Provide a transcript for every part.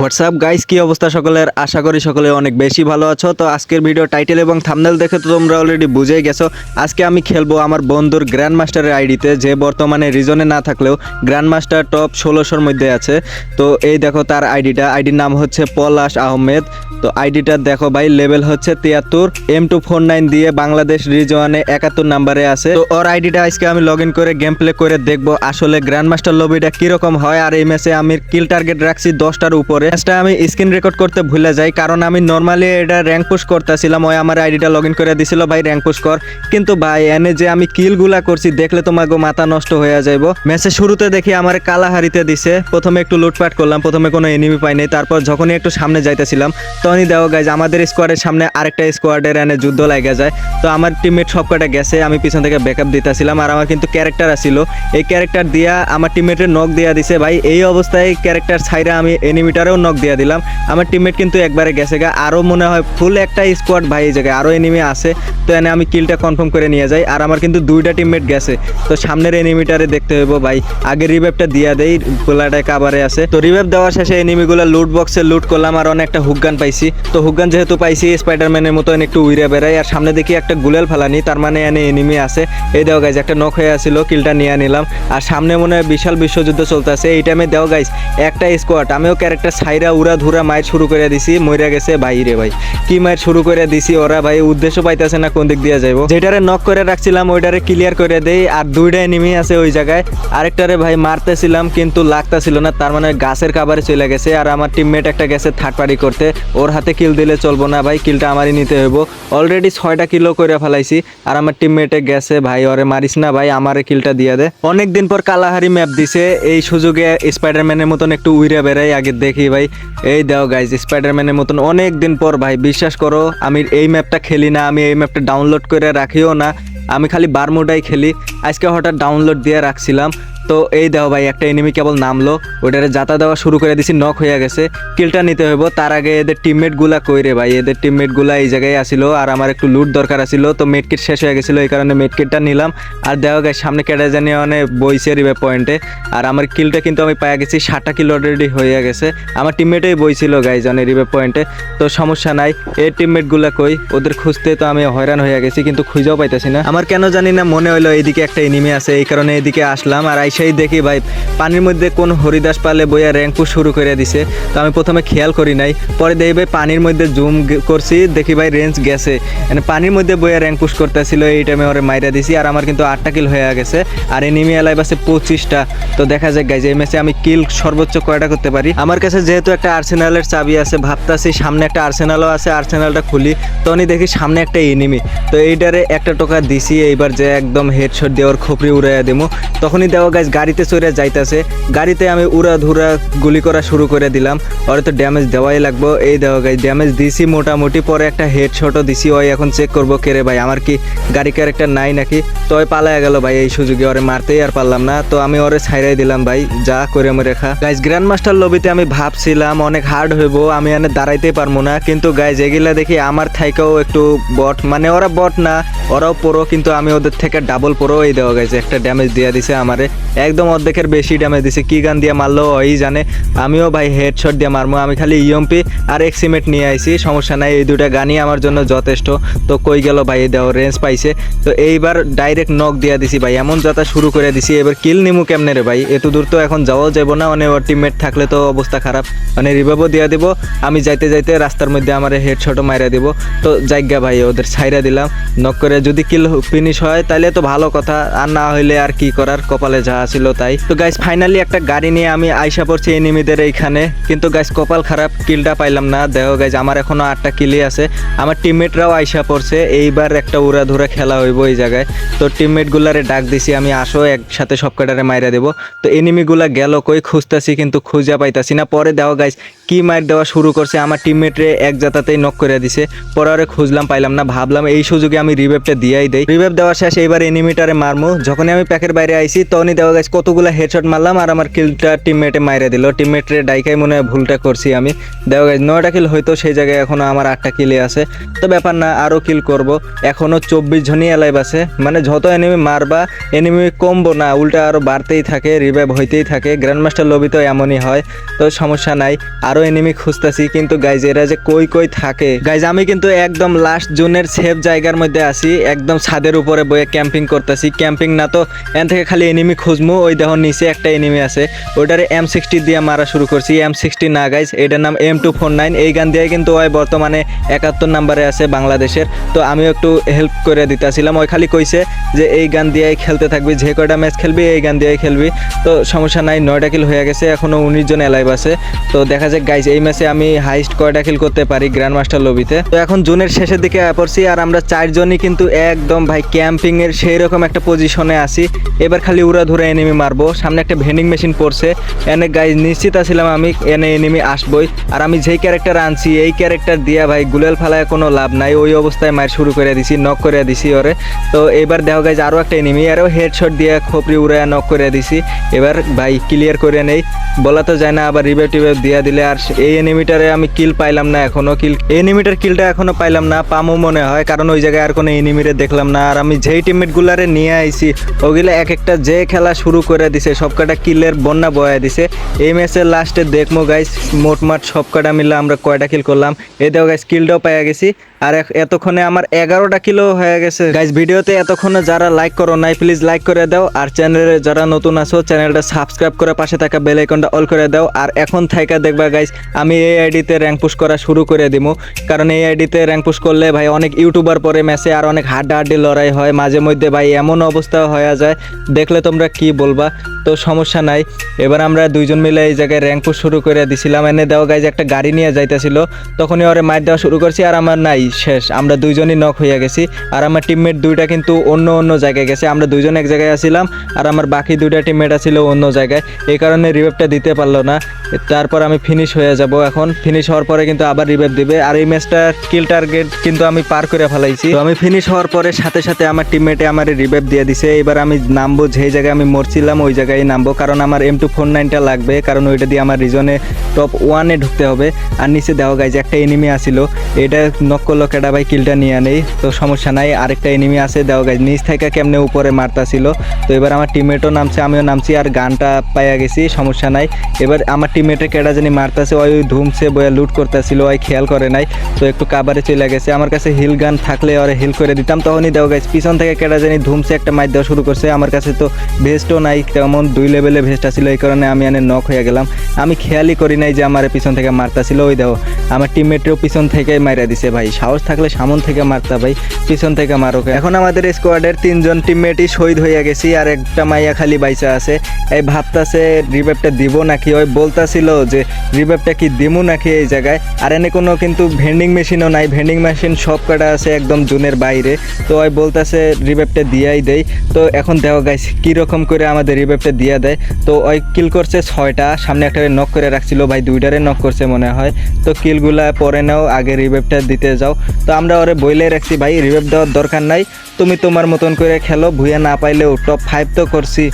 WhatsApp guys কি অবস্থা সকলের? আশা করি সকলে অনেক বেশি ভালো আছো। তো আজকের ভিডিও টাইটেল এবং থামনেল দেখে তো তোমরা অলরেডি বুঝেই গেছো। আজকে আমি খেলব আমার বন্ধুর গ্র্যান্ড মাস্টারের আইডিতে যে বর্তমানে রিজনে না থাকলেও গ্র্যান্ড মাস্টার টপ ষোলোশোর মধ্যে আছে। তো এই দেখো তার আইডিটা আইডির নাম হচ্ছে পলাশ আহমেদ। তো আইডিটা দেখো ভাই লেভেল হচ্ছে তিয়াত্তর। এম টু ফোর নাইন দিয়ে বাংলাদেশ রিজওয়ানে একাত্তর নাম্বারে আছে। তো ওর আইডিটা আজকে আমি লগ ইন করে গেম প্লে করে দেখব আসলে গ্র্যান্ড মাস্টার লবিটা কীরকম হয়। আর এই ম্যাচে আমি কিল টার্গেট রাখছি দশটার উপরে। ম্যাচটা আমি স্ক্রিন রেকর্ড করতে ভুলে যাই, কারণ আমি নর্মালি এটা র্যাঙ্ক পুশ করতেছিলাম, ওই আমার আইডিটা লগ ইন করে দিছিল, ভাই র্যাঙ্ক পুশ কর। কিন্তু ভাই, এনে যে আমি কিলগুলা করছি, দেখলে তোমাকে মাথা নষ্ট হয়ে যাইব। ম্যাচের শুরুতে দেখি আমার কালাহারিতে দিছে, প্রথমে একটু লুটপাট করলাম, প্রথমে কোনো এনিমি পাইনি তারপর যখনই একটু সামনে যাইতেছিলাম, তখনই দেওয়া গাইজ আমাদের স্কোয়াডের সামনে আরেকটা স্কোয়াডের এনে যুদ্ধ লাগে যায়। তো আমার টিমমেট সব কটা গেছে, আমি পিছন থেকে ব্যাকআপ দিতেছিলাম, আর আমার কিন্তু ক্যারেক্টার আসছিল এই ক্যারেক্টার দিয়া আমার টিমমেটের নখ দিয়া দিছে, ভাই, এই অবস্থায় ক্যারেক্টার ছাইরা আমি এনিমিটারেও নক দিয়া দিলাম। আমার টিমমেট কিন্তু একবারে গেছে গা। আরও মনে হয় ফুল একটা স্কোয়াড ভাই এই জায়গায়, আরও এনিমি আছে। তো এনে আমি কিলটা কনফার্ম করে নিয়ে যাই। আর আমার কিন্তু দুইটা টিমমেট গেছে। তো সামনের এনিমিটারে দেখতে হইব ভাই। আগে রিভাইভটা দিয়া দেই পোলাটা কাবারে আছে। তো রিভাইভ দেওয়ার শেষে এনিমিগুলো লুট বক্সে লুট করলাম আর অনেকটা হুকগান পাইছি। তো হুকগান যেহেতু পাইছি স্পাইডারম্যানের মতো একটু উইরে বেড়াই। আর সামনে দেখি একটা গুলেল ফালানি, তার মানে এনে এনিমি আছে। এই দেও গাইজ একটা নখ হয়ে আসছিল কিলটা নিয়ে নিলাম। আর সামনে মনে হয় বিশাল বিশ্বযুদ্ধ চলতেছে। এই টাইমে দেও গাইজ একটা স্কোয়াড আমিও ক্যারেক্টার সাইরা উড়া ধুরা মায়ের শুরু করে দিছি, মইরা গেছে বাইরে ভাই। কি মায়ের শুরু করে দিছি ওরা ভাই, উদ্দেশ্য পাইতেছে না কোন দিক দিয়ে যাইবো। যেটারে নক করে রাখছিলাম, ওইটারে ক্লিয়ার করে দেই, আর দুইটা এনিমি আছে ওই জায়গায়। আরেকটারে ভাই মারতেছিলাম, কিন্তু লাগতাছিল না, তার মানে গাছের কাবারে চলে গেছে, আর আমার টিমমেট একটা গেছে থার্ড পার্টি করতে। ওর হাতে কিল দিলে চলবো না ভাই কিলটা আমারই নিতে হইব। অলরেডি ছয়টা কিলো করে ফেলাইছি, আর আমার টিমমেটে গেছে ভাই, ওরে মারিস না ভাই, আমারে কিলটা দিয়ে দে। অনেক দিন পর কালাহারি ম্যাপ দিছে, এই সুযোগে স্পাইডারম্যানের মতন একটু উইরে বেড়াই, আগে দেখি ভাই। এই দাও গাইজ স্পাইডারম্যানের মতন অনেক দিন পর ভাই, বিশ্বাস করো, আমি এই ম্যাপটা খেলি না, আমি এই ম্যাপটা ডাউনলোড করে রাখিও না। আমি খালি বারমুডাই খেলি। আজকে হঠাৎ ডাউনলোড দিয়ে রাখছিলাম। তো এই দেখো ভাই, একটা এনিমি কেবল নামলো। ওইটারে যাতা দেওয়া শুরু করে দিছি নক হয়ে গেছে। কিলটা নিতে হইব। তার আগে এদের টিমমেটগুলা কইরে ভাই? এদের টিমমেটগুলা এই জায়গায় আসিল, আর আমার একটু লুট দরকার আছিল, তো মেডকিট শেষ হয়ে গেছিল, এই কারণে মেডকিটটা নিলাম। আর দেখো গাই সামনে কেটে জানি মানে বইছে রিবে পয়েন্টে আর আমার কিলটা কিন্তু আমি পাইয়া গেছি ষাটটা কিল অলরেডি হয়ে গেছে। আমার টিমমেটেই বইছিল গাই জানে রিবে পয়েন্টে তো সমস্যা নাই এই টিমমেটগুলা কই? ওদের খুঁজতে তো আমি হয়রান হয়ে গেছি, কিন্তু খুঁজেও পাইতেছি না। আমার কেন জানি না মনে হইল, এইদিকে একটা এনিমি আছে, এই কারণে এদিকে আসলাম। আর আইসাই দেখি ভাই, পানির মধ্যে কোন হরিদাস পালে বইয়া র্যাঙ্ক শুরু করে দিছে। তো আমি প্রথমে খেয়াল করি নাই, পরে দেখি ভাই পানির মধ্যে জুম করছি, দেখি ভাই রেঞ্জ গেছে। মানে পানির মধ্যে বইয়া র্যাঙ্ক পুশ করতেছিল, এই টাইমে ওরে মাইরা দিছি, আর আমার কিন্তু আটটা কিল হয়ে গেছে, আর এনিমি এলাই বাসে পঁচিশটা। তো দেখা যাক গাইজ এই ম্যাচে আমি কিল সর্বোচ্চ কয়টা করতে পারি? আমার কাছে যেহেতু একটা আর্সেনালের চাবি আছে, ভাবতাছি সামনে একটা আর্সেনালও আছে আর্সেনালটা খুলি। তখনই দেখি সামনে একটা এনিমি তো এইটারে একটা টোকা দিছি, এইবার যে একদম হেডশট দিয়ে ওর খোপড়ি উড়াইয়া দিমু। তখনই দেওয়া গাছ গাড়িতে চড়ে যাইতাছে। গাড়িতে আমি উড়া ধুরা গুলি করা শুরু করে দিলাম। ওরে তো ড্যামেজ দেওয়াই লাগবো। এই দেওয়া গাছ ড্যামেজ দিছি মোটামুটি, পরে একটা হেড হেডশটও দিছি। ওই এখন চেক করব কেরে ভাই, আমার কি গাড়ি ক্যারেক্টার নাই নাকি? তো ওই গেল ভাই এই সুযোগে, ওরে মারতেই আর পারলাম না। তো আমি ওরে ছাইরাই দিলাম ভাই, যা করে আমি রেখা গাইজ গ্র্যান্ড মাস্টার লবিতে আমি ভাবছিলাম, অনেক হার্ড হইব, আমি এনে দাঁড়াইতে পারব না। কিন্তু গাইজ এগুলা দেখি আমার থাইকেও একটু বট মানে ওরা বট না, ওরাও পড়ো কিন্তু আমি ওদের থেকে ডাবল পড়ো এই দেওয়া গেছে একটা ড্যামেজ দিয়ে দিছে আমারে। একদম অর্ধেকের বেশি ড্যামেজ দিছে। কি গান দিয়ে মারলো, ওই জানে। আমিও ভাই হেডশট দিয়ে মারবো আমি খালি ইএমপি আর এক্সিমেট নিয়ে আইছি, সমস্যা নাই, এই দুটা গানই আমার জন্য যথেষ্ট। তো কই গেল ভাই দেওয়া রেঞ্জ পাইছে। তো এইবার ডাইরেক্ট নক দিয়ে দিছি ভাই, এমন যাতা শুরু করে দিছি, এবার কিল নিমু কেমনে রে ভাই? এত দূর তো এখন যাওয়াও যাব না মানে ওর টিমমেট থাকলে তো অবস্থা খারাপ। মানে রিভাইভও দিয়ে দিব, আমি যাইতে যাইতে রাস্তার মধ্যে আমার হেডশটও মাইরা দিব। তো জায়গা ভাই, ওদের ছাইরা দিলাম। নক করে যদি কিল ফিনিশ হয় তাহলে তো ভালো কথা, আর না হইলে আর কি করার, কপালে যা ছিল তাই। তো গাইস ফাইনালি একটা গাড়ি নিয়ে আমি আইসা পড়ছি এনিমিদের এইখানে। কিন্তু গাইস কপাল খারাপ, কিলটা পাইলাম না। দেখো গাইস আমার এখনও আটটা কিলি আছে। আমার টিমমেটরাও আইসা পড়ছে। এইবার একটা উড়া ধুরা খেলা হইব এই জায়গায়। তো টিমমেট গুলারে ডাক দিছি, আমি আসো, একসাথে সব কাটারে মাইরা দেবো। তো এনিমিগুলা গেল কই, খুঁজতাছি, কিন্তু খুঁজা পাইতাছি না। পরে দেখো গাইস কি মাইর দেওয়া শুরু করছে, আমার টিমমেটরে এক জাতাতেই নক করে দিছে। পরে খুঁজলাম, পাইলাম না। ভাবলাম এই সুযোগে আমি রিভেভটা দিয়াই দেই। রিভেভ দেওয়ার শেষ, এইবার এনিমিটারে মারমু। যখনই আমি প্যাকের বাইরে আইছি, তখনই দেওয়া গাইস কতগুলা হেডশট মারলাম আর আমার কিলটা টিমমেটে মাইরে দিল। টিমমেটরে ডাইকাই মনে হয় ভুলটা করছি আমি। দেখো গাইস নয়টা কিল হয়তো সেই জায়গায় এখনও আমার আটটা কিলে আছে। তো ব্যাপার না আরও কিল করব। এখনও চব্বিশ জনই এলাইভ আছে। মানে যত এনিমি মারবা এনিমি কমবো না, উল্টা আরও বাড়তেই থাকে রিভাইভ হইতেই থাকে। গ্র্যান্ড মাস্টার লবি তো এমনই হয়, তো সমস্যা নাই। আরও এনিমি খুঁজতেছি, কিন্তু গাইজ এরা যে কই কই থাকে। গাইজ আমি কিন্তু একদম লাস্ট জোনের সেফ জায়গার মধ্যে আছি। একদম ছাদের উপরে বয়ে ক্যাম্পিং করতেছি। ক্যাম্পিং না তো এন থেকে খালি এনিমি খুঁজমু ওই দেখো নিচে একটা এনিমি আছে। ওইটারে এম সিক্সটি দিয়ে মারা শুরু করছি। এম সিক্সটি না গাইজ এটার নাম এম টু ফোর নাইন এই গান দিয়ে কিন্তু ওই বর্তমানে একাত্তর নাম্বারে আছে বাংলাদেশের। তো আমিও একটু হেল্প করে দিতেছিলাম। ওই খালি কইছে যে, এই গান দিয়েই খেলতে থাকবি, যে কয়টা ম্যাচ খেলবি, এই গান দিয়েই খেলবি। তো সমস্যা নাই, নয়টা কিল হয়ে গেছে, এখনও উনিশ জন এলাইভ আছে। তো দেখা যাক গাইজ এই ম্যাচে আমি হাইস্ট কয়টা কিল করতে পারি গ্র্যান্ড মাস্টার লবিতে তো এখন জুনের শেষের দিকে পড়ছি, আর আমরা চারজনই কিন্তু একদম ভাই ক্যাম্পিং এর সেই রকম একটা পজিশনে আছি। এবার খালি উড়া ধরে এনিমি মারবো। সামনে একটা ভেন্ডিং মেশিন পড়ছে। এনে গাইজ নিশ্চিত আছিলাম আমি এনে এনিমি আসবই। আর আমি যেই ক্যারেক্টার আনছি, এই ক্যারেক্টার দিয়া ভাই গুলেল ফালায় কোনো লাভ নাই। ওই অবস্থায় মার শুরু করে দিছি নক করে দিছি ওরে। তো এবার দেখো গাইজ আরও একটা এনিমি আরও হেডশট দিয়ে খোপড়ি উড়ায় নক করে দিছি। এবার ভাই ক্লিয়ার করে নেই। বলা তো যায় না, আবার রিভাইভ টিভাইভ দিয়ে দিলে। আর এই এনিমিটারে আমি কিল পাইলাম না এখনও। কিল এনিমিটার কিলটা এখনও পাইলাম না, পামো মনে হয়। কারণ ওই জায়গায় আর কোনো এনিমিরে দেখলাম না। আর আমি যেই টিমমেট গুলারে নিয়ে আইছি, ওগুলো এক একটা যে খেলা শুরু করে দিছে, সবকটা কিলের বন্যা বয়া দিছে। এই ম্যাচের লাস্টে দেখব গাইস মোটমাট সবকটা মিলে আমরা কয়টা কিল করলাম। এতেও গাইস কিলটাও পাইয়া গেছি। আর এতক্ষণে আমার এগারোটা কিলো হয়ে গেছে। গাইজ ভিডিওতে এতক্ষণে যারা লাইক করো নাই প্লিজ লাইক করে দাও। আর চ্যানেলে যারা নতুন আছো চ্যানেলটা সাবস্ক্রাইব করে পাশে থাকা বেল আইকনটা অল করে দাও। আর এখন থাইকা দেখবা গাইজ আমি এই আইডিতে র্যাঙ্ক পুশ করা শুরু করে দিমু। কারণ এই আইডিতে র্যাঙ্ক পুশ করলে ভাই অনেক ইউটিউবার পরে ম্যাচে আর অনেক হাড্ডাহাড্ডি লড়াই হয়। মাঝে মধ্যে ভাই এমন অবস্থা হয়ে যায়। দেখলে তোমরা কি বলবা? তো সমস্যা নাই। এবার আমরা দুইজন মিলে এই জায়গায় র্যাঙ্ক পুশ শুরু করে দিছিলাম। এনে দেওয়া গাইজ একটা গাড়ি নিয়ে যাইতেছিল। তখনই ওরে মার দেওয়া শুরু করছি আর আমার নাই। শেষ। আমরা দুইজনই নক হয়ে গেছি। আর আমার টিমমেট দুইটা কিন্তু অন্য অন্য জায়গায় গেছে। আমরা দুইজন এক জায়গায় আছিলাম, আর আমার বাকি দুইটা টিমমেট আছিল অন্য জায়গায়। এই কারণে রিভাইভটা দিতে পারল না। তারপর আমি ফিনিশ হয়ে যাব এখন। ফিনিশ হওয়ার পরে কিন্তু আবার রিভাইভ দিবে। আর এই ম্যাচটা কিল টার্গেট কিন্তু আমি পার করে ফেলাইছি। তো আমি ফিনিশ হওয়ার পরে সাথে সাথে আমার টিমমেটে আমার রিভাইভ দিয়ে দিছে। এবার আমি নামবো যেই জায়গায় আমি মরছিলাম, ওই জায়গায় নামবো। কারণ আমার এম টু ফোর নাইনটা লাগবে, কারণ ওইটা দিয়ে আমার রিজনে টপ ওয়ানে ঢুকতে হবে। আর নিচে দেওয়া গাইজ একটা এনিমি আসিল এটা নক করল কেডা ভাই কিলটা নিয়ে নেই তো সমস্যা নাই, আরেকটা এনিমি আছে দেওয়া গাইজ নিচ থেকে কেমনে উপরে মারতাছিল? তো এবার আমার টিমমেটও নামছে, আমিও নামছি আর গানটা পাইয়া গেছি, সমস্যা নাই। এবার আমার টিমমেটে কেডা জানি মারতাছে, ওই ধুমছে বয়ে লুট করতেছিল, ওই খেয়াল করে নাই। তো একটু কাবারে চলে গেছে। আমার কাছে হিল গান থাকলে ওরে হিল করে দিতাম, তখনই দেওয়া গাইজ পিছন থেকে কেডা জানি ধুমছে, একটা মার দেওয়া শুরু করছে। আমার কাছে তো ভেস্টও নাই, তেমন দুই লেভেলে ভেস্টটা ছিল এই কারণে আমি এনে নক হয়ে গেলাম। আমি খেয়ালই করি নাই যে আমার পিছন থেকে মারতাছিল, ওই দেখো আমার টিমমেটও পিছন থেকে মাইরা দিছে ভাই সাহস থাকলে সামন থেকে মারতা ভাই, পিছন থেকে মারো এখন আমাদের স্কোয়াডের তিনজন টিমমেটই শহীদ হইয়া গেছি, আর একটা মাইয়া খালি বাইচা আছে। এই ভাবতাছে, রিভাইভটা দিব নাকি? ওই বলতাছিল যে, রিভাইভটা কি দিমু নাকি এই জায়গায়? আর এনে কোনো কিন্তু ভেন্ডিং মেশিনও নাই। ভেন্ডিং মেশিন সব কটা আছে একদম জুনের বাইরে। তো ওই বলতাছে, রিভাইভটা দিয়াই দেই। তো এখন দেখো গাইস কীরকম করে আমাদের রিভাইভটা দিয়া দেয়। তো ওই কিল করছে ছয়টা। সামনে একটা নক করে রাখছিল ভাই, দুইটারে নক করছে মনে হয়। তো কিলগুলা পরে নাও, আগে রিভাইভটা দিতে যাও। তো আমরা ওরে বইলে রাখছি ভাই রিভাইভ দেওয়ার দরকার নাই। তুমি তোমার মতন করে খেলো ভুয়া না পাইলেও টপ ফাইভ তো করছি,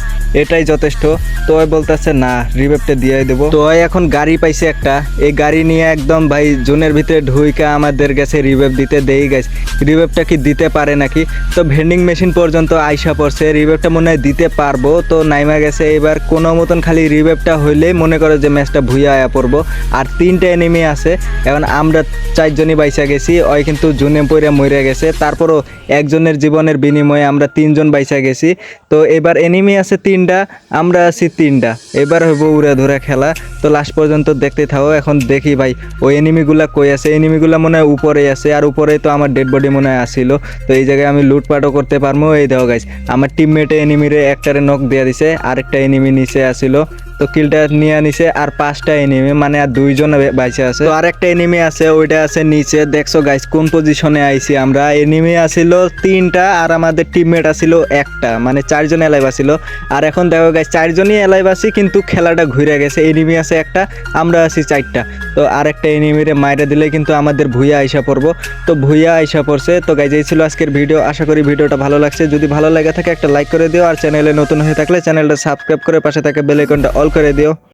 এটাই যথেষ্ট। তো বলতেছে, না রিভাইভটা দিয়ে দেবো। তো এখন গাড়ি পাইছে একটা, এই গাড়ি নিয়ে একদম ভাই জোনের ভিতরে ঢুইকা আমাদের গেছে রিভাইভ দিতে দেই গেছে রিভাইভটা কি দিতে পারে নাকি? তো ভেন্ডিং মেশিন পর্যন্ত আইসা পড়ছে রিভাইভটা মনে হয় দিতে পারব। তো নাইমা গেছে, এবার কোনো মতন খালি রিভাইভটা হইলেই মনে করো যে ম্যাচটা ভুইয়া আয়া পড়ব। আর তিনটে এনিমি আছে, এখন আমরা চারজনই বাইসা গেছি, ওই কিন্তু জুনে পইরা মরে গেছে, তারপরও একজনের জীবনের বিনিময়ে আমরা তিনজন বাইসা গেছি। তো এবার এনিমি আছে তিনটা, আমরা আছি তিনটা। এবার হইব উড়ে ধরে খেলা। তো লাস্ট পর্যন্ত দেখতে থাকো এখন দেখি ভাই, ওই এনিমিগুলা কই আছে? এনিমিগুলা মনে হয় উপরে আছে, আর উপরে তো আমার ডেড বডি মনে হয় আসিল তো এই জায়গায় আমি লুটপাটও করতে পারব। এই দেখো গাইস আমার টিমমেটে এনিমিরে একটারে নক দিয়ে দিছে, আরেকটা এনিমি নিচে আসিল তো কিলটা নিয়ে নিছে আর পাঁচটা এনিমি মানে আর দুইজন বাইসে আছে। আর একটা এনিমি আছে, ওইটা আছে নিচে। দেখছ গাইস কোন পজিশনে আইছি আমরা? এনিমি আছিল তিনটা আর আমাদের টিমমেট আছিল একটা মানে চারজন এলাইভ আসিল আর এখন দেখো গাইস চারজনই এলাইভ আছি, কিন্তু খেলাটা ঘুরে গেছে। এনিমি আছে একটা, আমরা আছি চারটা। তো আর আরেকটা এনিমিরে মাইরে দিলে কিন্তু আমাদের ভুইয়া আইসা পড়ব। তো ভুইয়া আইসা পড়ছে। তো গাইজ এই ছিল আজকের ভিডিও আশা করি ভিডিওটা ভালো লাগছে। যদি ভালো লাগে থাকে একটা লাইক করে দিও। আর চ্যানেলে নতুন হয়ে থাকলে চ্যানেলটা সাবস্ক্রাইব করে পাশে থাকে বেলাইকনটা অল করে দিও।